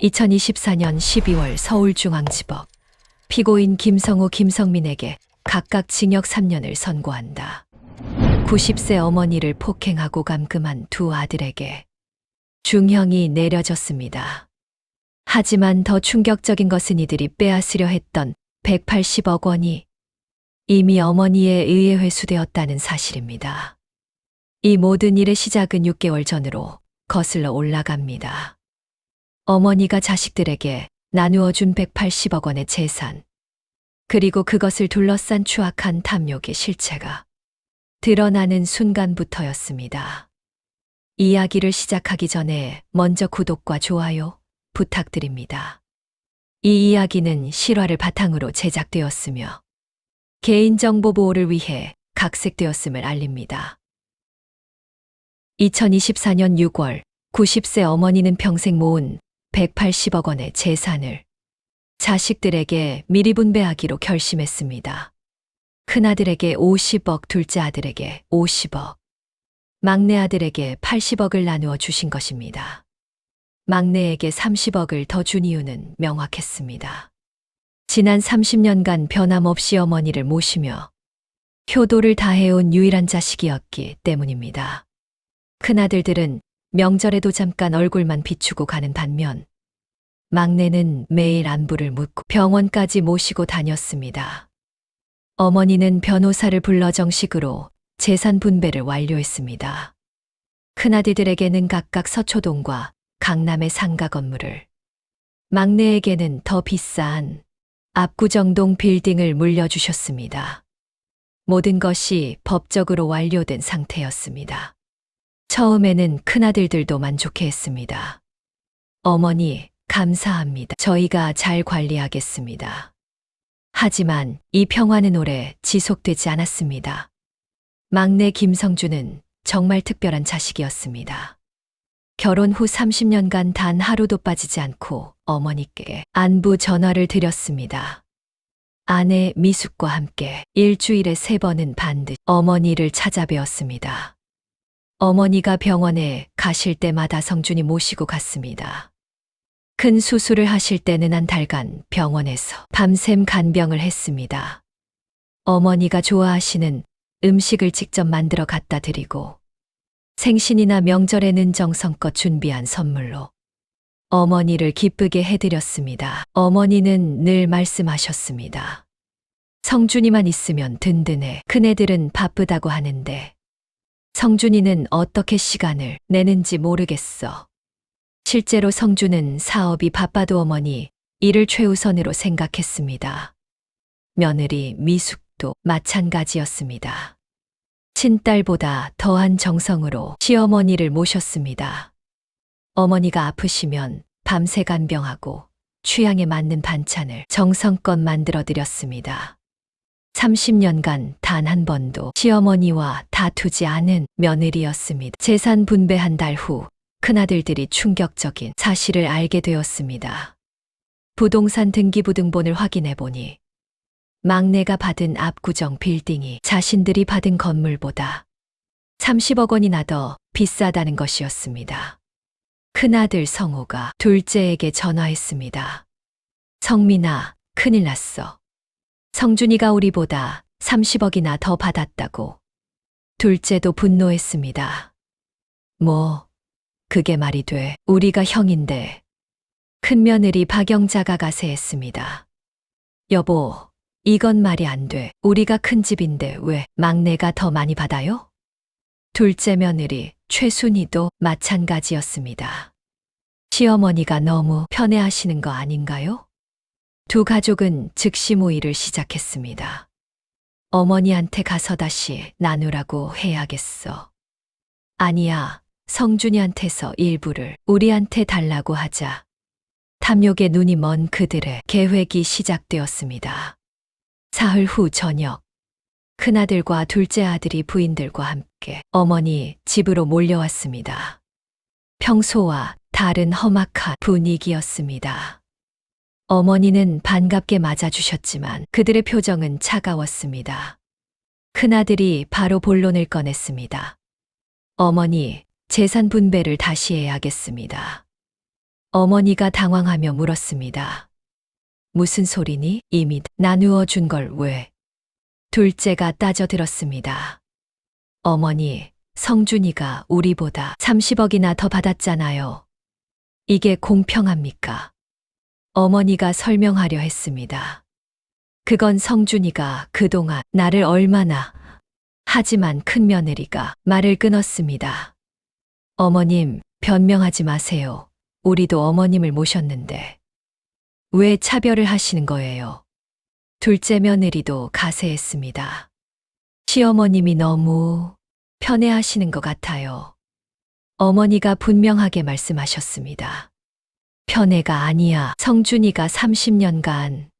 2024년 12월 서울중앙지법 피고인 김성우 김성민에게 각각 징역 3년을 선고한다. 90세 어머니를 폭행하고 감금한 두 아들에게 중형이 내려졌습니다. 하지만 더 충격적인 것은 이들이 빼앗으려 했던 180억 원이 이미 어머니에 의해 회수되었다는 사실입니다. 이 모든 일의 시작은 6개월 전으로 거슬러 올라갑니다. 어머니가 자식들에게 나누어 준 180억 원의 재산, 그리고 그것을 둘러싼 추악한 탐욕의 실체가 드러나는 순간부터였습니다. 이야기를 시작하기 전에 먼저 구독과 좋아요 부탁드립니다. 이 이야기는 실화를 바탕으로 제작되었으며 개인정보 보호를 위해 각색되었음을 알립니다. 2024년 6월 90세 어머니는 평생 모은 180억 원의 재산을 자식들에게 미리 분배하기로 결심했습니다. 큰아들에게 50억, 둘째 아들에게 50억, 막내 아들에게 80억을 나누어 주신 것입니다. 막내에게 30억을 더 준 이유는 명확했습니다. 지난 30년간 변함없이 어머니를 모시며 효도를 다해온 유일한 자식이었기 때문입니다. 큰아들들은 명절에도 잠깐 얼굴만 비추고 가는 반면 막내는 매일 안부를 묻고 병원까지 모시고 다녔습니다. 어머니는 변호사를 불러 정식으로 재산 분배를 완료했습니다. 큰아들들에게는 각각 서초동과 강남의 상가 건물을, 막내에게는 더 비싼 압구정동 빌딩을 물려주셨습니다. 모든 것이 법적으로 완료된 상태였습니다. 처음에는 큰아들들도 만족해 했습니다. 어머니, 감사합니다. 저희가 잘 관리하겠습니다. 하지만 이 평화는 오래 지속되지 않았습니다. 막내 김성주는 정말 특별한 자식이었습니다. 결혼 후 30년간 단 하루도 빠지지 않고 어머니께 안부 전화를 드렸습니다. 아내 미숙과 함께 일주일에 세 번은 반드시 어머니를 찾아뵈었습니다. 어머니가 병원에 가실 때마다 성준이 모시고 갔습니다. 큰 수술을 하실 때는 한 달간 병원에서 밤샘 간병을 했습니다. 어머니가 좋아하시는 음식을 직접 만들어 갖다 드리고 생신이나 명절에는 정성껏 준비한 선물로 어머니를 기쁘게 해드렸습니다. 어머니는 늘 말씀하셨습니다. 성준이만 있으면 든든해. 큰애들은 바쁘다고 하는데 성준이는 어떻게 시간을 내는지 모르겠어. 실제로 성준은 사업이 바빠도 어머니 일을 최우선으로 생각했습니다. 며느리 미숙도 마찬가지였습니다. 친딸보다 더한 정성으로 시어머니를 모셨습니다. 어머니가 아프시면 밤새 간병하고 취향에 맞는 반찬을 정성껏 만들어 드렸습니다. 30년간 단 한 번도 시어머니와 다투지 않은 며느리였습니다. 재산 분배 한 달 후 큰아들들이 충격적인 사실을 알게 되었습니다. 부동산 등기부등본을 확인해 보니 막내가 받은 압구정 빌딩이 자신들이 받은 건물보다 30억 원이나 더 비싸다는 것이었습니다. 큰아들 성호가 둘째에게 전화했습니다. 성민아, 큰일 났어. 성준이가 우리보다 30억이나 더 받았다고. 둘째도 분노했습니다. 뭐, 그게 말이 돼. 우리가 형인데. 큰며느리 박영자가 가세했습니다. 여보, 이건 말이 안 돼. 우리가 큰 집인데 왜 막내가 더 많이 받아요? 둘째 며느리 최순희도 마찬가지였습니다. 시어머니가 너무 편애하시는 거 아닌가요? 두 가족은 즉시 모의를 시작했습니다. 어머니한테 가서 다시 나누라고 해야겠어. 아니야, 성준이한테서 일부를 우리한테 달라고 하자. 탐욕에 눈이 먼 그들의 계획이 시작되었습니다. 사흘 후 저녁, 큰아들과 둘째 아들이 부인들과 함께 어머니 집으로 몰려왔습니다. 평소와 다른 험악한 분위기였습니다. 어머니는 반갑게 맞아주셨지만 그들의 표정은 차가웠습니다. 큰아들이 바로 본론을 꺼냈습니다. 어머니, 재산 분배를 다시 해야겠습니다. 어머니가 당황하며 물었습니다. 무슨 소리니? 이미 나누어 준 걸 왜? 둘째가 따져 들었습니다. 어머니, 성준이가 우리보다 30억이나 더 받았잖아요. 이게 공평합니까? 어머니가 설명하려 했습니다. 그건 성준이가 그동안 나를 얼마나 하지만 큰 며느리가 말을 끊었습니다. 어머님, 변명하지 마세요. 우리도 어머님을 모셨는데. 왜 차별을 하시는 거예요? 둘째 며느리도 가세했습니다. 시어머님이 너무 편애하시는 것 같아요. 어머니가 분명하게 말씀하셨습니다. 편애가 아니야. 성준이가 30년간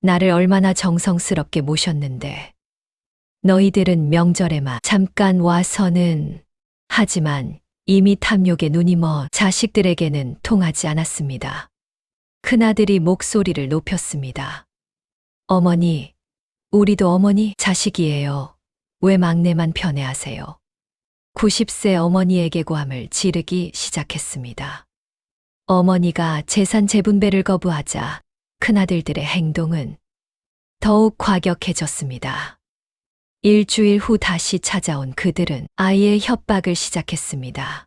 나를 얼마나 정성스럽게 모셨는데. 너희들은 명절에만 잠깐 와서는 하지만 이미 탐욕에 눈이 먼 자식들에게는 통하지 않았습니다. 큰아들이 목소리를 높였습니다. 어머니, 우리도 어머니 자식이에요. 왜 막내만 편애하세요? 90세 어머니에게 고함을 지르기 시작했습니다. 어머니가 재산 재분배를 거부하자 큰아들들의 행동은 더욱 과격해졌습니다. 일주일 후 다시 찾아온 그들은 아이의 협박을 시작했습니다.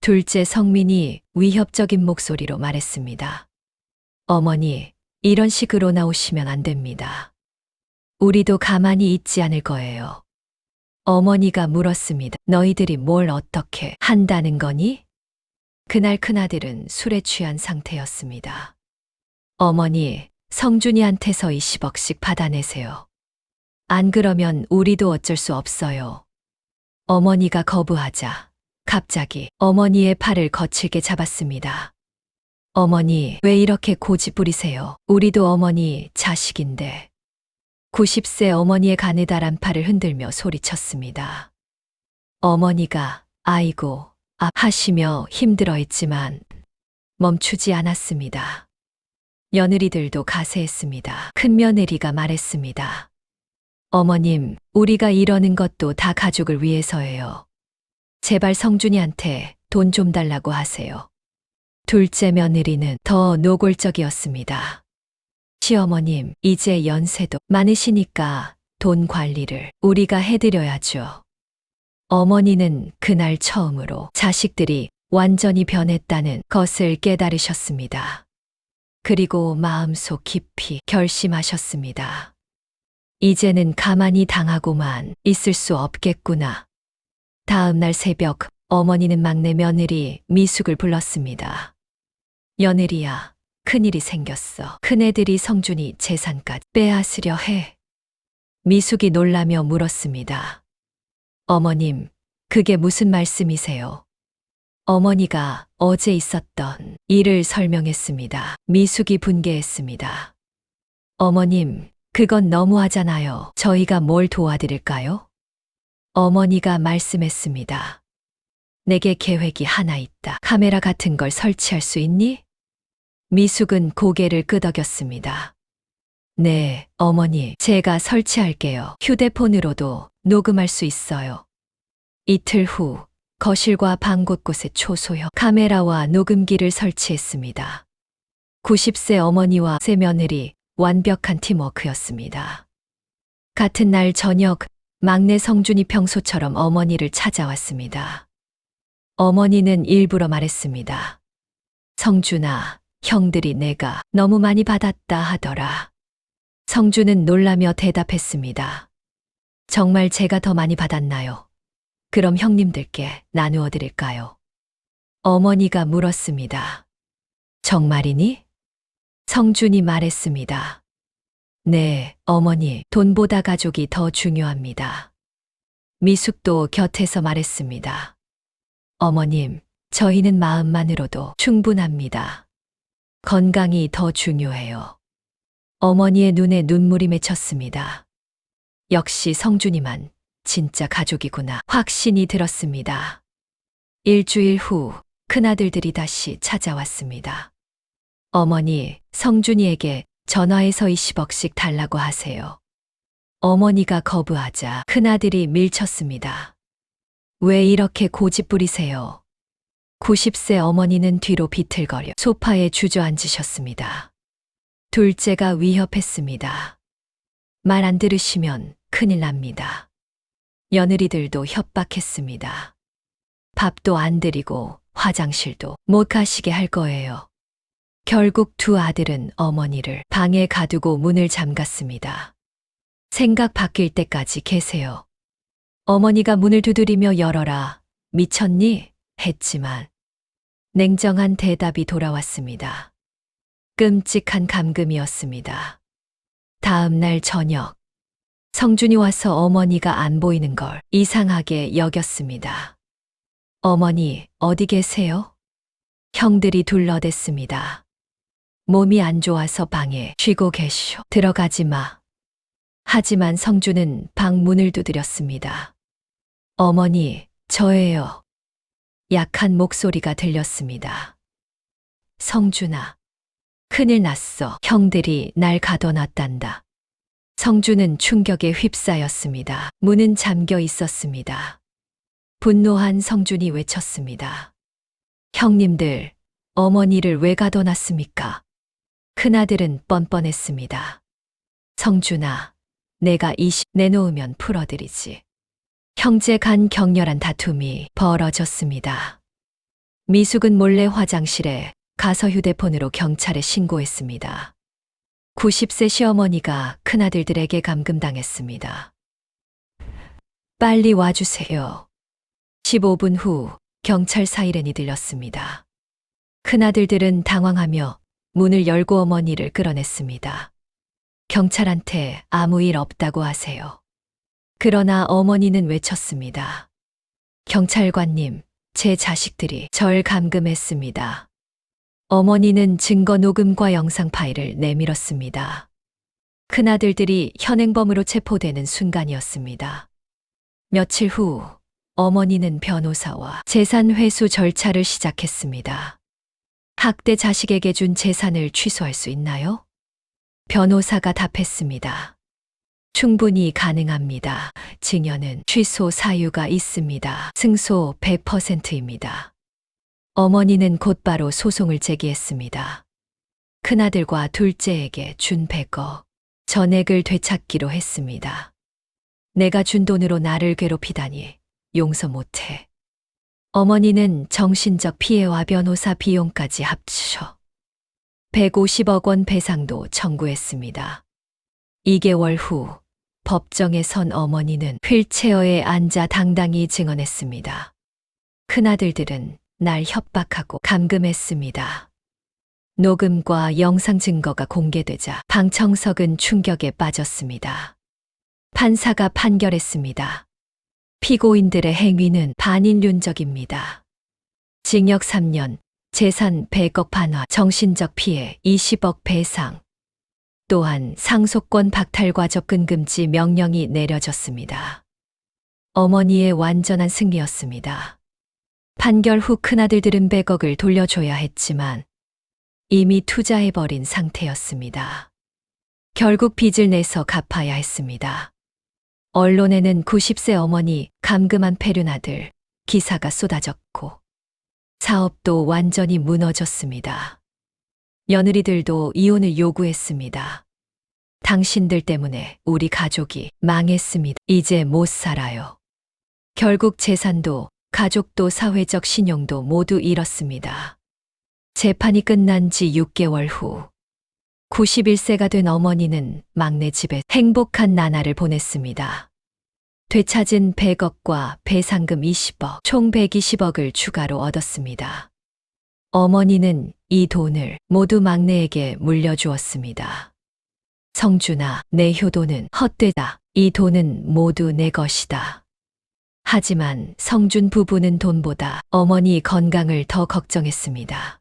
둘째 성민이 위협적인 목소리로 말했습니다. 어머니, 이런 식으로 나오시면 안 됩니다. 우리도 가만히 있지 않을 거예요. 어머니가 물었습니다. 너희들이 뭘 어떻게 한다는 거니? 그날 큰아들은 술에 취한 상태였습니다. 어머니, 성준이한테서 20억씩 받아내세요. 안 그러면 우리도 어쩔 수 없어요. 어머니가 거부하자 갑자기 어머니의 팔을 거칠게 잡았습니다. 어머니, 왜 이렇게 고집 부리세요? 우리도 어머니 자식인데. 90세 어머니의 가느다란 팔을 흔들며 소리쳤습니다. 어머니가 아이고, 아 하시며 힘들어 했지만 멈추지 않았습니다. 며느리들도 가세했습니다. 큰 며느리가 말했습니다. 어머님, 우리가 이러는 것도 다 가족을 위해서예요. 제발 성준이한테 돈 좀 달라고 하세요. 둘째 며느리는 더 노골적이었습니다. 시어머님, 이제 연세도 많으시니까 돈 관리를 우리가 해드려야죠. 어머니는 그날 처음으로 자식들이 완전히 변했다는 것을 깨달으셨습니다. 그리고 마음속 깊이 결심하셨습니다. 이제는 가만히 당하고만 있을 수 없겠구나. 다음 날 새벽 어머니는 막내 며느리 미숙을 불렀습니다. 며느리야, 큰일이 생겼어. 큰애들이 성준이 재산까지 빼앗으려 해. 미숙이 놀라며 물었습니다. 어머님, 그게 무슨 말씀이세요? 어머니가 어제 있었던 일을 설명했습니다. 미숙이 분개했습니다. 어머님, 그건 너무하잖아요. 저희가 뭘 도와드릴까요? 어머니가 말씀했습니다. 내게 계획이 하나 있다. 카메라 같은 걸 설치할 수 있니? 미숙은 고개를 끄덕였습니다. 네, 어머니, 제가 설치할게요. 휴대폰으로도 녹음할 수 있어요. 이틀 후, 거실과 방 곳곳에 초소형 카메라와 녹음기를 설치했습니다. 90세 어머니와 세 며느리 완벽한 팀워크였습니다. 같은 날 저녁, 막내 성준이 평소처럼 어머니를 찾아왔습니다. 어머니는 일부러 말했습니다. 성준아, 형들이 내가 너무 많이 받았다 하더라. 성준은 놀라며 대답했습니다. 정말 제가 더 많이 받았나요? 그럼 형님들께 나누어 드릴까요? 어머니가 물었습니다. 정말이니? 성준이 말했습니다. 네, 어머니, 돈보다 가족이 더 중요합니다. 미숙도 곁에서 말했습니다. 어머님, 저희는 마음만으로도 충분합니다. 건강이 더 중요해요. 어머니의 눈에 눈물이 맺혔습니다. 역시 성준이만 진짜 가족이구나 확신이 들었습니다. 일주일 후 큰아들들이 다시 찾아왔습니다. 어머니, 성준이에게 전화해서 20억씩 달라고 하세요. 어머니가 거부하자 큰아들이 밀쳤습니다. 왜 이렇게 고집 부리세요? 90세 어머니는 뒤로 비틀거려 소파에 주저앉으셨습니다. 둘째가 위협했습니다. 말 안 들으시면 큰일 납니다. 며느리들도 협박했습니다. 밥도 안 드리고 화장실도 못 가시게 할 거예요. 결국 두 아들은 어머니를 방에 가두고 문을 잠갔습니다. 생각 바뀔 때까지 계세요. 어머니가 문을 두드리며 열어라. 미쳤니? 했지만 냉정한 대답이 돌아왔습니다. 끔찍한 감금이었습니다. 다음 날 저녁, 성준이 와서 어머니가 안 보이는 걸 이상하게 여겼습니다. 어머니, 어디 계세요? 형들이 둘러댔습니다. 몸이 안 좋아서 방에 쉬고 계시오. 들어가지 마. 하지만 성준은 방 문을 두드렸습니다. 어머니, 저예요. 약한 목소리가 들렸습니다. 성준아, 큰일 났어. 형들이 날 가둬놨단다. 성준은 충격에 휩싸였습니다. 문은 잠겨 있었습니다. 분노한 성준이 외쳤습니다. 형님들, 어머니를 왜 가둬놨습니까? 큰아들은 뻔뻔했습니다. 성준아, 내가 이십 내놓으면 풀어드리지. 형제 간 격렬한 다툼이 벌어졌습니다. 미숙은 몰래 화장실에 가서 휴대폰으로 경찰에 신고했습니다. 90세 시어머니가 큰아들들에게 감금당했습니다. 빨리 와주세요. 15분 후 경찰 사이렌이 들렸습니다. 큰아들들은 당황하며 문을 열고 어머니를 끌어냈습니다. 경찰한테 아무 일 없다고 하세요. 그러나 어머니는 외쳤습니다. 경찰관님, 제 자식들이 절 감금했습니다. 어머니는 증거 녹음과 영상 파일을 내밀었습니다. 큰아들들이 현행범으로 체포되는 순간이었습니다. 며칠 후 어머니는 변호사와 재산 회수 절차를 시작했습니다. 학대 자식에게 준 재산을 취소할 수 있나요? 변호사가 답했습니다. 충분히 가능합니다. 증여는 취소 사유가 있습니다. 승소 100%입니다. 어머니는 곧바로 소송을 제기했습니다. 큰아들과 둘째에게 준 100억 전액을 되찾기로 했습니다. 내가 준 돈으로 나를 괴롭히다니 용서 못해. 어머니는 정신적 피해와 변호사 비용까지 합쳐 150억 원 배상도 청구했습니다. 2개월 후 법정에 선 어머니는 휠체어에 앉아 당당히 증언했습니다. 큰아들들은 날 협박하고 감금했습니다. 녹음과 영상 증거가 공개되자 방청석은 충격에 빠졌습니다. 판사가 판결했습니다. 피고인들의 행위는 반인륜적입니다. 징역 3년, 재산 100억 반환, 정신적 피해 20억 배상. 또한 상속권 박탈과 접근 금지 명령이 내려졌습니다. 어머니의 완전한 승리였습니다. 판결 후 큰아들들은 100억을 돌려줘야 했지만 이미 투자해버린 상태였습니다. 결국 빚을 내서 갚아야 했습니다. 언론에는 90세 어머니 감금한 패륜 아들 기사가 쏟아졌고 사업도 완전히 무너졌습니다. 며느리들도 이혼을 요구했습니다. 당신들 때문에 우리 가족이 망했습니다. 이제 못 살아요. 결국 재산도 가족도 사회적 신용도 모두 잃었습니다. 재판이 끝난 지 6개월 후 91세가 된 어머니는 막내 집에 행복한 나날을 보냈습니다. 되찾은 100억과 배상금 20억, 총 120억을 추가로 얻었습니다. 어머니는 이 돈을 모두 막내에게 물려주었습니다. 성준아, 내 효도는 헛되다. 이 돈은 모두 내 것이다. 하지만 성준 부부는 돈보다 어머니 건강을 더 걱정했습니다.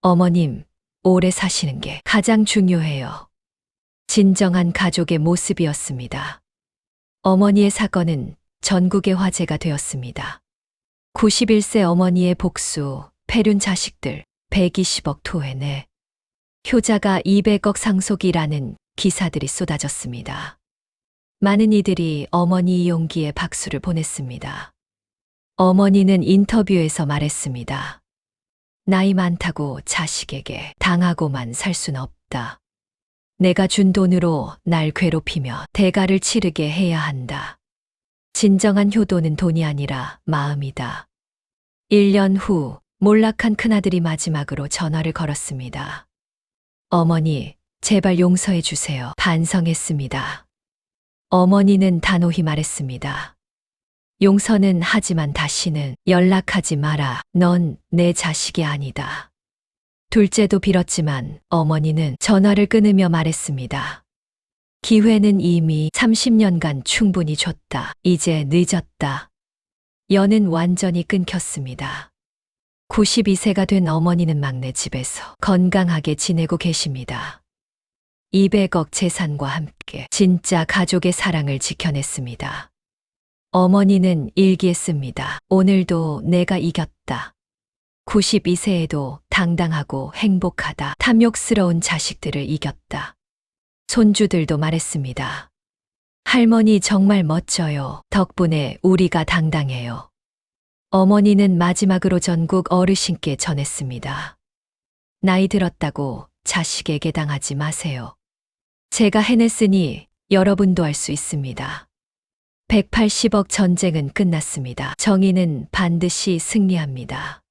어머님, 오래 사시는 게 가장 중요해요. 진정한 가족의 모습이었습니다. 어머니의 사건은 전국의 화제가 되었습니다. 91세 어머니의 복수, 패륜 자식들 120억 토해내 효자가 200억 상속이라는 기사들이 쏟아졌습니다. 많은 이들이 어머니 용기에 박수를 보냈습니다. 어머니는 인터뷰에서 말했습니다. 나이 많다고 자식에게 당하고만 살 순 없다. 내가 준 돈으로 날 괴롭히며 대가를 치르게 해야 한다. 진정한 효도는 돈이 아니라 마음이다. 1년 후 몰락한 큰아들이 마지막으로 전화를 걸었습니다. 어머니, 제발 용서해 주세요. 반성했습니다. 어머니는 단호히 말했습니다. 용서는 하지만 다시는 연락하지 마라. 넌 내 자식이 아니다. 둘째도 빌었지만 어머니는 전화를 끊으며 말했습니다. 기회는 이미 30년간 충분히 줬다. 이제 늦었다. 연은 완전히 끊겼습니다. 92세가 된 어머니는 막내 집에서 건강하게 지내고 계십니다. 200억 재산과 함께 진짜 가족의 사랑을 지켜냈습니다. 어머니는 일기했습니다. 오늘도 내가 이겼다. 92세에도 당당하고 행복하다. 탐욕스러운 자식들을 이겼다. 손주들도 말했습니다. 할머니 정말 멋져요. 덕분에 우리가 당당해요. 어머니는 마지막으로 전국 어르신께 전했습니다. 나이 들었다고 자식에게 당하지 마세요. 제가 해냈으니 여러분도 할 수 있습니다. 180억 전쟁은 끝났습니다. 정의는 반드시 승리합니다.